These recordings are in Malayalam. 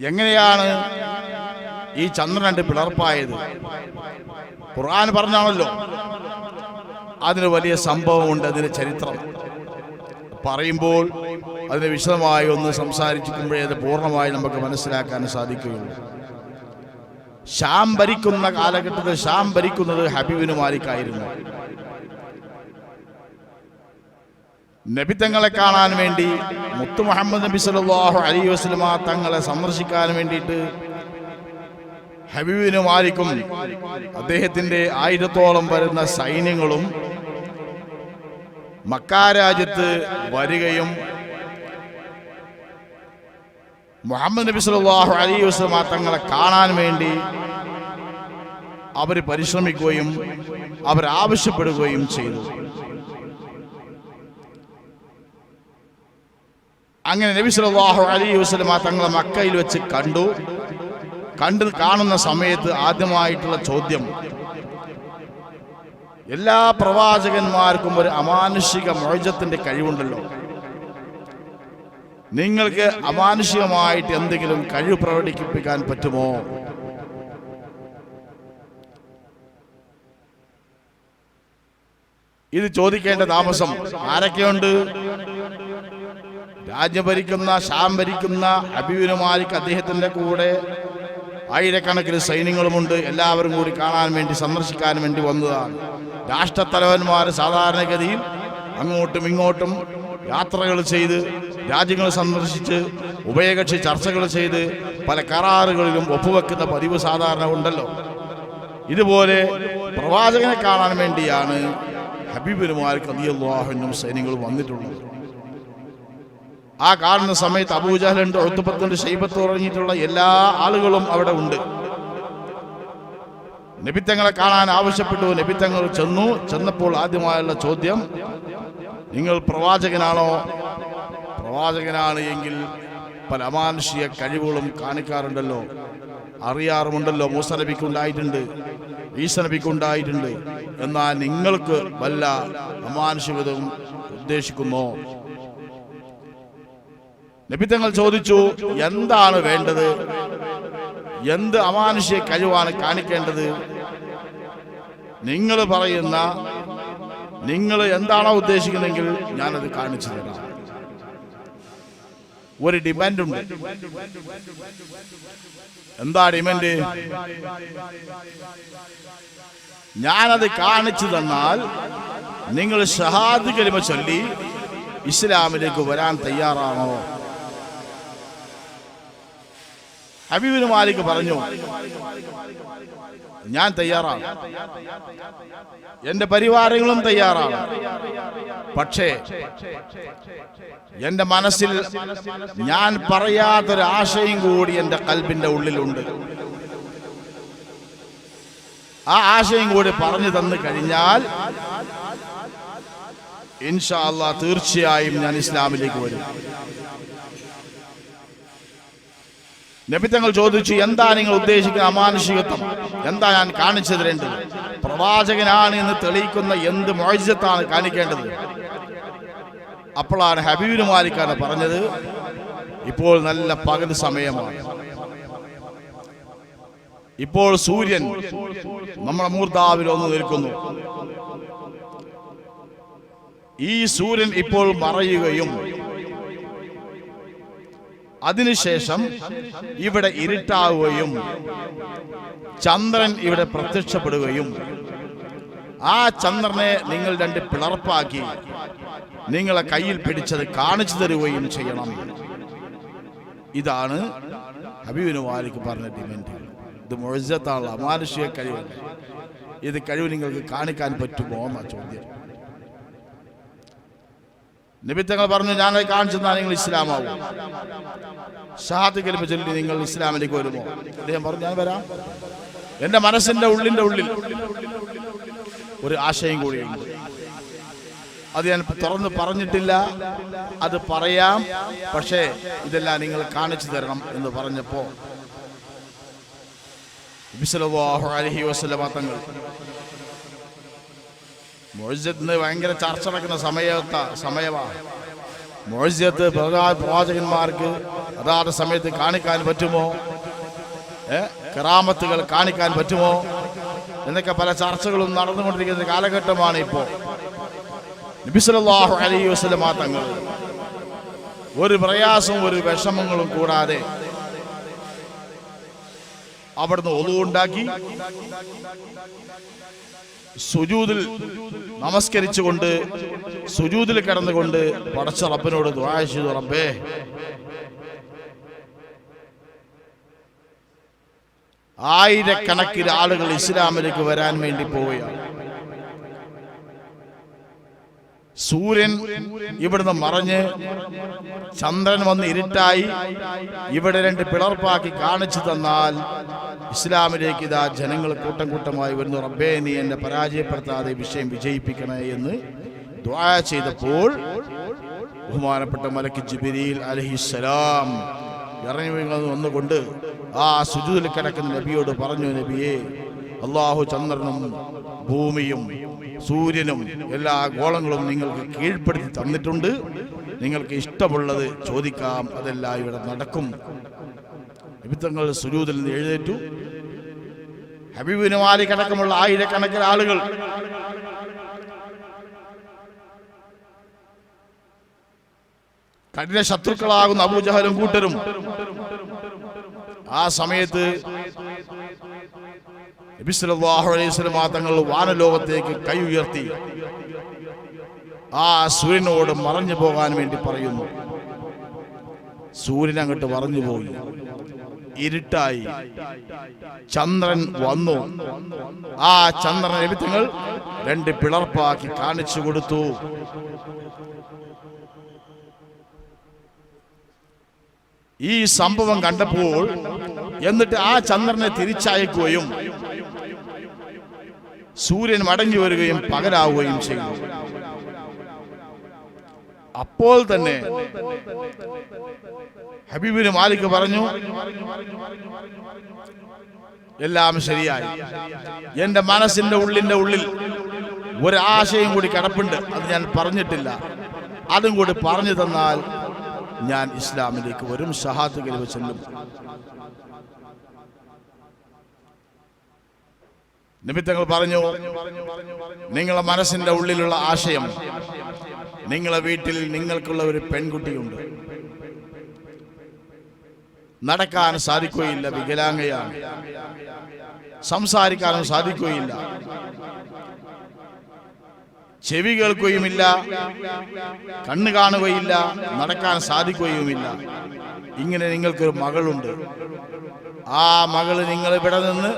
എങ്ങനെയാണ് ഈ ചന്ദ്രനണ്ട് പിളർപ്പായത്? ഖുർആൻ പറഞ്ഞാണല്ലോ അതിന് വലിയ സംഭവമുണ്ട് അതിന് ചരിത്രം. പറയുമ്പോൾ അതിന് വിശദമായി ഒന്ന് സംസാരിച്ചിരിക്കുമ്പോഴേ അത് പൂർണമായി നമുക്ക് മനസ്സിലാക്കാൻ സാധിക്കുകയുള്ളൂ. ഷാം ഭരിക്കുന്ന കാലഘട്ടത്തിൽ ഷാം ഭരിക്കുന്നത് ഹബീബിന് മാലിക്കായിരുന്നു. നബിത്തങ്ങളെ കാണാൻ വേണ്ടി മുത്തു മുഹമ്മദ് നബി സലാഹു അലൈഹി വസ്ലമ തങ്ങളെ സന്ദർശിക്കാൻ വേണ്ടിയിട്ട് ഹബീബിന് മാലിക്കും അദ്ദേഹത്തിന്റെ ആയിരത്തോളം വരുന്ന സൈന്യങ്ങളും മക്കാരാജ്യത്ത് വരികയും മുഹമ്മദ് നബി സല്ലല്ലാഹു അലൈഹി വസ്ലമ തങ്ങളെ കാണാൻ വേണ്ടി അവർ പരിശ്രമിക്കുകയും അവർ ആവശ്യപ്പെടുകയും ചെയ്തു. അങ്ങനെ നബി സല്ലല്ലാഹു അലി വസല്ലമ തങ്ങളെ മക്കയിൽ വെച്ച് കണ്ടു. കണ്ടു കാണുന്ന സമയത്ത് ആദ്യമായിട്ടുള്ള ചോദ്യം എല്ലാ പ്രവാചകന്മാർക്കും ഒരു അമാനുഷിക മോചത്തിന്റെ കഴിവുണ്ടല്ലോ. നിങ്ങൾക്ക് അമാനുഷികമായിട്ട് എന്തെങ്കിലും കഴിവ് പ്രകടിപ്പിക്കാൻ പറ്റുമോ? ഇത് ചോദിക്കേണ്ട താമസം ആരൊക്കെയുണ്ട്? രാജ്യം ഭരിക്കുന്ന ഷാം ഭരിക്കുന്ന ഹബീബിന് മാലിക് അദ്ദേഹത്തിന്റെ കൂടെ ആയിരക്കണക്കിന് സൈന്യങ്ങളുമുണ്ട്. എല്ലാവരും കൂടി കാണാൻ വേണ്ടി സന്ദർശിക്കാൻ വേണ്ടി വന്നതാണ്. രാഷ്ട്രത്തലവന്മാർ സാധാരണഗതിയിൽ അങ്ങോട്ടും ഇങ്ങോട്ടും യാത്രകൾ ചെയ്ത് രാജ്യങ്ങൾ സന്ദർശിച്ച് ഉഭയകക്ഷി ചർച്ചകൾ ചെയ്ത് പല കരാറുകളിലും ഒപ്പുവെക്കുന്ന പതിവ് സാധാരണ ഉണ്ടല്ലോ. ഇതുപോലെ പ്രവാചകനെ കാണാൻ വേണ്ടിയാണ് ഹബീബിനുമാർക്ക് അദിയല്ലാഹുനും സൈന്യങ്ങൾ വന്നിട്ടുള്ളത്. ആ കാണുന്ന സമയത്ത് അബൂജഹലുണ്ട് ഒത്തുപത്തുണ്ട് ഷെയ്ബത്ത് തുടങ്ങിയിട്ടുള്ള എല്ലാ ആളുകളും അവിടെ ഉണ്ട്. നബിത്തങ്ങളെ കാണാൻ ആവശ്യപ്പെട്ടു. നബിത്തങ്ങൾ ചെന്നു. ചെന്നപ്പോൾ ആദ്യമായുള്ള ചോദ്യം നിങ്ങൾ പ്രവാചകനാണോ? പ്രവാചകനാണ് എങ്കിൽ പല അമാനുഷിക കഴിവുകളും കാണിക്കാറുണ്ടല്ലോ. അറിയാറുമുണ്ടല്ലോ. മൂസ നബിക്കുണ്ടായിട്ടുണ്ട്. ഈസ നബിക്കുണ്ടായിട്ടുണ്ട്. എന്നാൽ നിങ്ങൾക്ക് വല്ല അമാനുഷികതയും ഉദ്ദേശിക്കുന്നോ? നബിത്തങ്ങൾ ചോദിച്ചു എന്താണ് വേണ്ടത്? എന്ത് അമാനുഷ്യ കഴിവാണ് കാണിക്കേണ്ടത്? നിങ്ങൾ പറയുന്ന നിങ്ങൾ എന്താണോ ഉദ്ദേശിക്കുന്നതെങ്കിൽ ഞാനത് കാണിച്ചു തരാം. ഒരു ഡിമാൻഡ് ഉണ്ട് എന്താ ഡിമാൻഡ്? ഞാനത് കാണിച്ചു തന്നാൽ നിങ്ങൾ ഷഹാദ് കലിമ ചൊല്ലി ഇസ്ലാമിലേക്ക് വരാൻ തയ്യാറാണോ? ഹബീബിന് മാലിക് പറഞ്ഞു ഞാൻ തയ്യാറാണ്. എന്റെ പരിവാരങ്ങളും തയ്യാറാണ്. പക്ഷേ എന്റെ മനസ്സിൽ ഞാൻ പറയാത്തൊരു ആശയം കൂടി എന്റെ കൽബിന്റെ ഉള്ളിലുണ്ട്. ആ ആശയം കൂടി പറഞ്ഞു തന്നു കഴിഞ്ഞാൽ ഇൻഷാ അല്ലാ തീർച്ചയായും ഞാൻ ഇസ്ലാമിലേക്ക് വരും. നബിത്തങ്ങൾ ചോദിച്ചു എന്താ നിങ്ങൾ ഉദ്ദേശിക്കുന്ന അമാനുഷികത്വം? എന്താ ഞാൻ കാണിച്ചു തരേണ്ടത്? പ്രവാചകനാണ് എന്ന് തെളിയിക്കുന്ന എന്ത് മോചിതത്താണ് കാണിക്കേണ്ടത്? അപ്പോഴാണ് ഹബീബിന് മാലിക്കാണ് പറഞ്ഞത് ഇപ്പോൾ നല്ല പകൽ സമയമാണ്. ഇപ്പോൾ സൂര്യൻ നമ്മുടെ മൂർധാവിൽ ഒന്ന് നിൽക്കുന്നു. ഈ സൂര്യൻ ഇപ്പോൾ മറയുകയും അതിനുശേഷം ഇവിടെ ഇരുട്ടാവുകയും ചന്ദ്രൻ ഇവിടെ പ്രത്യക്ഷപ്പെടുകയും ആ ചന്ദ്രനെ നിങ്ങൾ രണ്ട് പിളർപ്പാക്കി നിങ്ങളെ കയ്യിൽ പിടിച്ചത് കാണിച്ചു തരുകയും ചെയ്യണം. ഇതാണ് ഹബീബിന് വാലിക്ക് പറഞ്ഞ ഡിമെൻഡ്. ഇത് മുഴജത്താണ് അമാനുഷിക കഴിവല്ല ഇത് കഴിവ് നിങ്ങൾക്ക് കാണിക്കാൻ പറ്റുമോ എന്ന ചോദ്യം. നിബിത്തങ്ങൾ പറഞ്ഞു ഞാൻ കാണിച്ചു തന്നാൽ നിങ്ങൾ ഇസ്ലാമാവും. ഷഹാദ് കലിമ ചൊല്ലി നിങ്ങൾ ഇസ്ലാമിലേക്ക് വരുമോ? അദ്ദേഹം പറഞ്ഞു ഞാൻ വരാം. എന്റെ മനസ്സിന്റെ ഉള്ളിന്റെ ഉള്ളിൽ ഒരു ആശയം കൂടിയുണ്ട് അത് ഞാൻ തുറന്ന് പറഞ്ഞിട്ടില്ല. അത് പറയാം. പക്ഷേ ഇതെല്ലാം നിങ്ങൾ കാണിച്ചു തരണം എന്ന് പറഞ്ഞപ്പോ അലഹി വസ്ലമാ തങ്ങൾ മുഅജ്ജത്തിന് ഭയങ്കര ചർച്ച നടക്കുന്ന സമയത്ത സമയമാണ് മോഴിജത്ത് പ്രവാചകന്മാർക്ക് അതാത് സമയത്ത് കാണിക്കാൻ പറ്റുമോ? ഏ? കറാമത്തുകൾ കാണിക്കാൻ പറ്റുമോ? എന്നൊക്കെ പല ചർച്ചകളും നടന്നുകൊണ്ടിരിക്കുന്ന കാലഘട്ടമാണ് ഇപ്പോൾ നബിസലാഹു തങ്ങൾ ഒരു പ്രയാസവും ഒരു വിഷമങ്ങളും കൂടാതെ അവിടുന്ന് ഒതുവുണ്ടാക്കി. സുജൂതിൽ നമസ്കരിച്ചുകൊണ്ട് സുജൂതിൽ കിടന്നുകൊണ്ട് പടച്ച റബ്ബിനോട് ചെയ്തു റബ്ബേ. ആയിരക്കണക്കിന് ആളുകൾ ഇസ്ലാമിലേക്ക് വരാൻ വേണ്ടി പോവുകയാണ്. സൂര്യൻ ഇവിടുന്ന് മറഞ്ഞ് ചന്ദ്രൻ വന്ന് ഇരുട്ടായി ഇവിടെ രണ്ട് പിളർപ്പാക്കി കാണിച്ചു തന്നാൽ ഇസ്ലാമിലേക്ക് ഇതാ ജനങ്ങൾ കൂട്ടം കൂട്ടമായി വരുന്നു. റബ്ബേ നീ എന്നെ പരാജയപ്പെടുത്താതെ വിഷയം വിജയിപ്പിക്കണേ എന്ന് ദ്വാര ചെയ്തപ്പോൾ ബഹുമാനപ്പെട്ട മലക്ക് ജിബിരിയിൽ അലഹിസ്സലാം ഇറങ്ങി വന്നുകൊണ്ട് ആ സുജൂതിൽ കിടക്കുന്ന നബിയോട് പറഞ്ഞു നബിയെ അള്ളാഹു ചന്ദ്രനും ഭൂമിയും സൂര്യനും എല്ലാ ഗോളങ്ങളും നിങ്ങൾക്ക് കീഴ്പ്പെടുത്തി തന്നിട്ടുണ്ട്. നിങ്ങൾക്ക് ഇഷ്ടമുള്ളത് ചോദിക്കാം. അതെല്ലാം ഇവിടെ നടക്കും. നിമിത്തങ്ങൾ സുരൂതിൽ നിന്ന് എഴുന്നേറ്റു. ഹബീബിന് മാലിക്കടക്കമുള്ള ആയിരക്കണക്കിന് ആളുകൾ. കഠിന ശത്രുക്കളാകുന്ന അബൂജഹലും കൂട്ടരും. ആ സമയത്ത് സല്ലല്ലാഹു അലൈഹി വാനലോകത്തേക്ക് കൈ ഉയർത്തി. ആ സൂര്യനോട് മറഞ്ഞു പോകാൻ വേണ്ടി പറയുന്നു. സൂര്യൻ അങ്ങോട്ട് മറഞ്ഞു പോയി. ഇരുട്ടായി. ചന്ദ്രൻ വന്നു. ആ ചന്ദ്രൻ എഴുത്തങ്ങൾ രണ്ട് പിളർപ്പാക്കി കാണിച്ചു കൊടുത്തു. ഈ സംഭവം കണ്ടപ്പോൾ എന്നിട്ട് ആ ചന്ദ്രനെ തിരിച്ചയക്കുകയും സൂര്യൻ മടങ്ങി വരികയും പകലാവുകയും ചെയ്യുന്നു അപ്പോൾ തന്നെ ഹബീബിന് മാലിക് പറഞ്ഞു എല്ലാം ശരിയായി. എന്റെ മനസ്സിന്റെ ഉള്ളിന്റെ ഉള്ളിൽ ഒരാശയം കൂടി കിടപ്പുണ്ട്. അത് ഞാൻ പറഞ്ഞിട്ടില്ല. അതും കൂടി പറഞ്ഞു തന്നാൽ ഞാൻ ഇസ്ലാമിലേക്ക് വരും സഹാത്തുകൾ ചെല്ലും. നിമിത്തങ്ങൾ പറഞ്ഞു നിങ്ങളെ മനസ്സിന്റെ ഉള്ളിലുള്ള ആശയം നിങ്ങളെ വീട്ടിൽ നിങ്ങൾക്കുള്ള ഒരു പെൺകുട്ടിയുണ്ട്. നടക്കാൻ സാധിക്കുകയില്ല വികലാംഗയാണ്. സംസാരിക്കാനും സാധിക്കുകയില്ല. ചെവി കേൾക്കുകയുമില്ല കണ്ണു കാണുകയില്ല നടക്കാൻ സാധിക്കുകയുമില്ല. ഇങ്ങനെ നിങ്ങൾക്കൊരു മകളുണ്ട്. ആ മകൾ നിങ്ങൾ ഇവിടെ നിന്ന്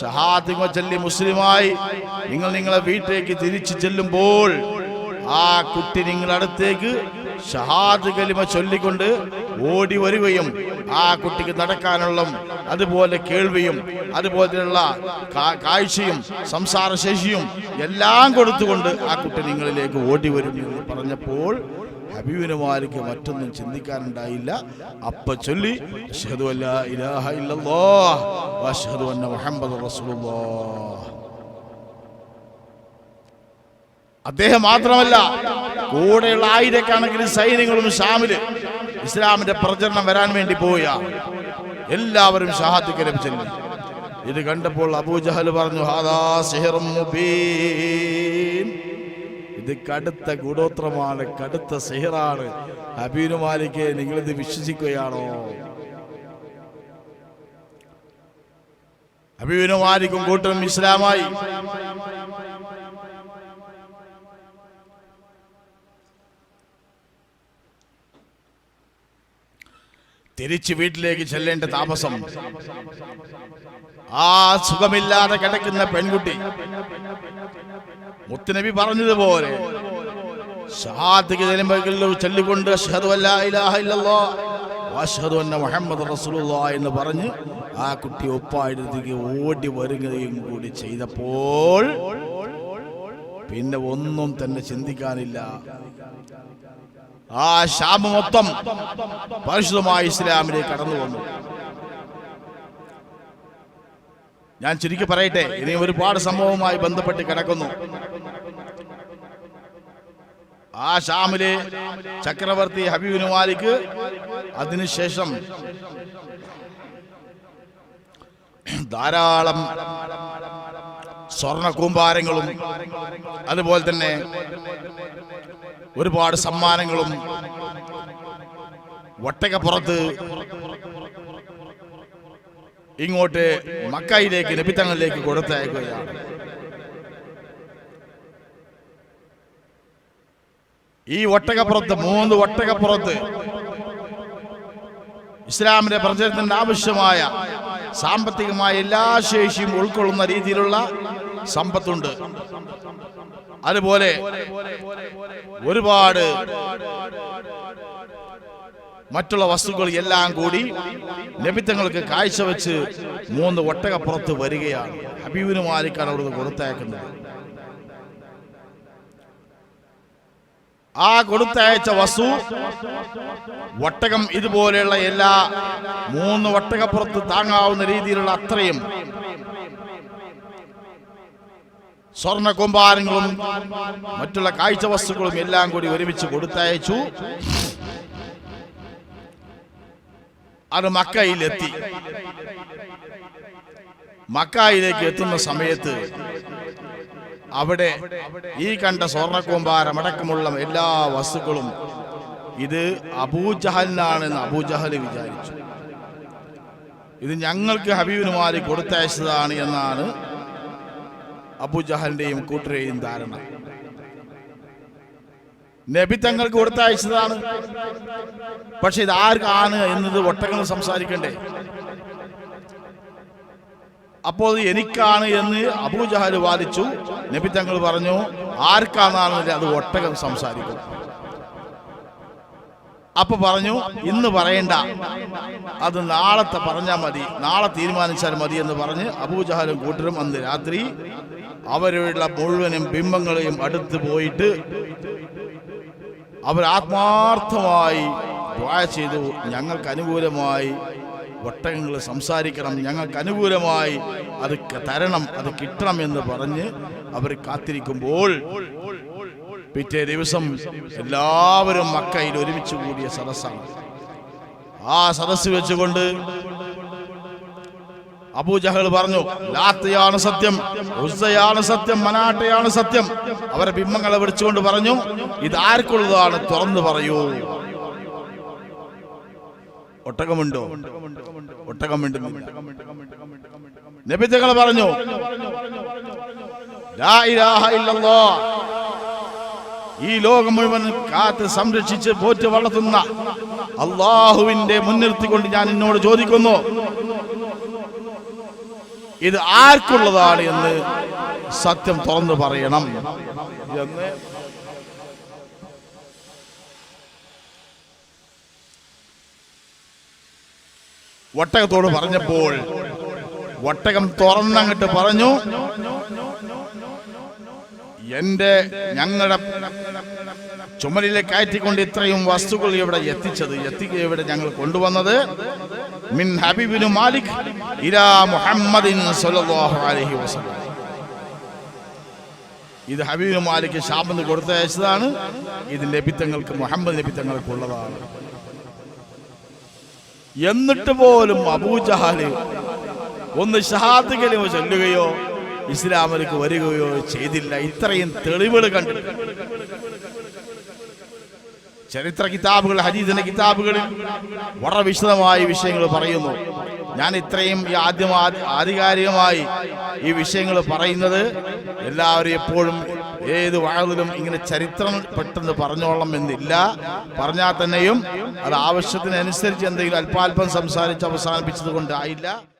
ഷഹാദിമ ചൊല്ലി മുസ്ലിമായി നിങ്ങൾ നിങ്ങളെ വീട്ടിലേക്ക് തിരിച്ചു ചെല്ലുമ്പോൾ ആ കുട്ടി നിങ്ങളുടെ അടുത്തേക്ക് ഷഹാദ് കലിമ ചൊല്ലിക്കൊണ്ട് ഓടി വരികയും ആ കുട്ടിക്ക് നടക്കാനുള്ള അതുപോലെ കേൾവിയും അതുപോലെയുള്ള കാഴ്ചയും സംസാരശേഷിയും എല്ലാം കൊടുത്തുകൊണ്ട് ആ കുട്ടി നിങ്ങളിലേക്ക് ഓടി വരും എന്ന് പറഞ്ഞപ്പോൾ ഹബീബിന് മാലിക്ക് മറ്റൊന്നും ചിന്തിക്കാനുണ്ടായില്ല. അപ്പ ചൊല്ലി അദ്ദേഹം മാത്രമല്ല കൂടെയുള്ള ആയിരക്കണക്കിന് സൈന്യങ്ങളും ഷാമിൽ ഇസ്ലാമിന്റെ പ്രചരണം വരാൻ വേണ്ടി പോയ എല്ലാവരും ഷഹാദിക്ക് ലഭിച്ചില്ല ഇത് കണ്ടപ്പോൾ അബൂജഹൽ പറഞ്ഞു ഹാദാ സിഹറും മുബീൻ. ഇത് കടുത്ത ഗൂഢോത്രമാണ് കടുത്ത സെഹിറാണ്. ഹബീനു മാലിക്ക് നിങ്ങളിത് വിശ്വസിക്കുകയാണോ? ഹബീബിനു മാലിക്കും കൂട്ടരും ഇസ്ലാമായി. തിരിച്ച് വീട്ടിലേക്ക് ചെല്ലേണ്ട താമസം. ആ സുഖമില്ലാതെ കിടക്കുന്ന പെൺകുട്ടി. മുത്തുനബി പറഞ്ഞതുപോലെ ഷഹാദത്ത് ചെല്ലുമ്പോൾ ചൊല്ലിക്കൊണ്ട് മുഹമ്മദ് റസൂലുള്ള എന്ന് പറഞ്ഞ് ആ കുട്ടി ഒപ്പായിടത്തേക്ക് ഓടി വരുകയും കൂടി ചെയ്തപ്പോൾ പിന്നെ ഒന്നും തന്നെ ചിന്തിക്കാനില്ല. ആ ശാമ മൊത്തം പരിശുദ്ധമായ ഇസ്ലാമിലേക്ക് കടന്നു വന്നു ഞാൻ ചുരുക്കി പറയട്ടെ ഇനി ഒരുപാട് സംഭവവുമായി ബന്ധപ്പെട്ട് കിടക്കുന്നു. ആ ഷാമിലെ ചക്രവർത്തി ഹബീബിന് മാലിക് അതിനുശേഷം ധാരാളം സ്വർണ കൂമ്പാരങ്ങളും അതുപോലെ തന്നെ ഒരുപാട് സമ്മാനങ്ങളും ഒട്ടകപ്പുറത്ത് ഇങ്ങോട്ട് മക്കയിലേക്ക് നബിത്തങ്ങളിലേക്ക് കൊടുത്തയക്കുകയാണ്. ഈ ഒട്ടകപ്പുറത്ത് മൂന്ന് ഒട്ടകപ്പുറത്ത് ഇസ്ലാമിന്റെ പ്രചരണത്തിന് ആവശ്യമായ സാമ്പത്തികമായ എല്ലാ ശേഷിയും ഉൾക്കൊള്ളുന്ന രീതിയിലുള്ള സമ്പത്തുണ്ട്. അതുപോലെ ഒരുപാട് മറ്റുള്ള വസ്തുക്കൾ എല്ലാം കൂടി ലഭിത്തങ്ങൾക്ക് കാഴ്ചവെച്ച് മൂന്ന് ഒട്ടകപ്പുറത്ത് വരികയാണ്. ഹബീബിന് മാലിക്കാണ് അവിടുന്ന് കൊടുത്തയക്കുന്നത്. ആ കൊടുത്തയച്ച വസ്തു ഒട്ടകം ഇതുപോലെയുള്ള എല്ലാ മൂന്ന് ഒട്ടകപ്പുറത്ത് താങ്ങാവുന്ന രീതിയിലുള്ള അത്രയും സ്വർണ കൊമ്പാരങ്ങളും മറ്റുള്ള കാഴ്ച വസ്തുക്കളും എല്ലാം കൂടി ഒരുമിച്ച് കൊടുത്തയച്ചു. അത് മക്കയിലെത്തി. മക്കായിലേക്ക് എത്തുന്ന സമയത്ത് അവിടെ ഈ കണ്ട സ്വർണക്കൂമ്പാരം അടക്കമുള്ള എല്ലാ വസ്തുക്കളും ഇത് അബൂജഹലിനാണെന്ന് അബൂജഹൽ വിചാരിച്ചു. ഇത് ഞങ്ങൾക്ക് ഹബീബിന് മാറി കൊടുത്തയച്ചതാണ് എന്നാണ് അബൂജഹലിന്റെയും കൂട്ടരെയും ധാരണ. നബി തങ്ങൾക്ക് കൊടുത്ത അയച്ചതാണ് പക്ഷെ ഇത് ആർക്കാണ് എന്നത് ഒട്ടകങ്ങൾ സംസാരിക്കണ്ടേ? അപ്പോൾ എനിക്കാണ് എന്ന് അബൂജഹൽ വാദിച്ചു. നബി തങ്ങൾ പറഞ്ഞു ആർക്കാണെന്നാണ് അത് ഒട്ടകം സംസാരിക്കും അപ്പൊ പറഞ്ഞു ഇന്ന് പറയണ്ട. അത് നാളത്തെ പറഞ്ഞാൽ മതി. നാളെ തീരുമാനിച്ചാൽ മതി എന്ന് പറഞ്ഞ് അബൂജഹലും കൂട്ടരും അന്ന് രാത്രി അവരുടെ മുഴുവനും ബിംബങ്ങളെയും അടുത്ത് പോയിട്ട് അവർ ആത്മാർത്ഥമായി ചെയ്തു. ഞങ്ങൾക്ക് അനുകൂലമായി ഒട്ടകങ്ങൾ സംസാരിക്കണം. ഞങ്ങൾക്ക് അനുകൂലമായി അത് തരണം അത് കിട്ടണം എന്ന് പറഞ്ഞ് അവർ കാത്തിരിക്കുമ്പോൾ പിറ്റേ ദിവസം എല്ലാവരും മക്കയിൽ ഒരുമിച്ച് കൂടിയ സദസ്സാണ്. ആ സദസ്സ് വെച്ചുകൊണ്ട് അബൂജഹൽ പറഞ്ഞു ലാത്തയാണ് സത്യം ഉസ്സയാണ് സത്യം മനാട്ടയാണ് സത്യം. അവരെ ബിംബങ്ങളെ വിളിച്ചുകൊണ്ട് പറഞ്ഞു ഇത് ആർക്കുള്ളതാണ്? തുറന്നു പറയൂ. ഒട്ടകമുണ്ടോ? ഒട്ടകമുണ്ട്. നബിജകൾ പറഞ്ഞു. ഈ ലോകം മുഴുവൻ കാത്ത് സംരക്ഷിച്ച് പോറ്റ് വളർത്തുന്ന അള്ളാഹുവിന്റെ മുൻനിർത്തിക്കൊണ്ട് ഞാൻ എന്നോട് ചോദിക്കുന്നു ഇത് ആർക്കുള്ളതാണ് എന്ന് സത്യം തുറന്നു പറയണം. എന്ന് ഒട്ടകത്തോട് പറഞ്ഞപ്പോൾ ഒട്ടകം തുറന്നങ്ങട്ട് പറഞ്ഞു. എന്റെ ഞങ്ങളുടെ ചുമലിലെ കയറ്റിക്കൊണ്ട് ഇത്രയും വസ്തുക്കൾ ഇവിടെ എത്തിച്ചത് എത്തിക്കുക ഇവിടെ ഞങ്ങൾ കൊണ്ടുവന്നത്. മിൻ ഹബീബിനു മാലിക് ഇലാ മുഹമ്മദിൻ അലൈഹി വസല്ലം. ഇത് ഹബീബിന് മാലിക് ഷാബിന് കൊടുത്തയച്ചതാണ്. ഇത് ലഭിത്തങ്ങൾക്ക് മുഹമ്മദ് നബിത്തങ്ങൾക്കുള്ളതാണ് എന്നിട്ട് പോലും അബൂജഹാൽ ഒന്ന് ഷഹാദ് കലിമ ചൊല്ലുകയോ ഇസ്ലാമിലേക്ക് വരികയോ ചെയ്തില്ല. ഇത്രയും തെളിവുകൾ കണ്ടു. ചരിത്ര കിതാബുകൾ ഹദീസിന്റെ കിതാബുകളിൽ വളരെ വിശദമായ വിഷയങ്ങൾ പറയുന്നു. ഞാൻ ഇത്രയും ഈ ആദ്യം ആധികാരികമായി ഈ വിഷയങ്ങൾ പറയുന്നത് എല്ലാവരും എപ്പോഴും ഏത് വാഴലും ഇങ്ങനെ ചരിത്രം പെട്ടെന്ന് പറഞ്ഞോളം എന്നില്ല. പറഞ്ഞാൽ തന്നെയും അത് ആവശ്യത്തിനനുസരിച്ച് എന്തെങ്കിലും അല്പാൽപ്പം സംസാരിച്ച് അവസാനിപ്പിച്ചത് കൊണ്ടായില്ല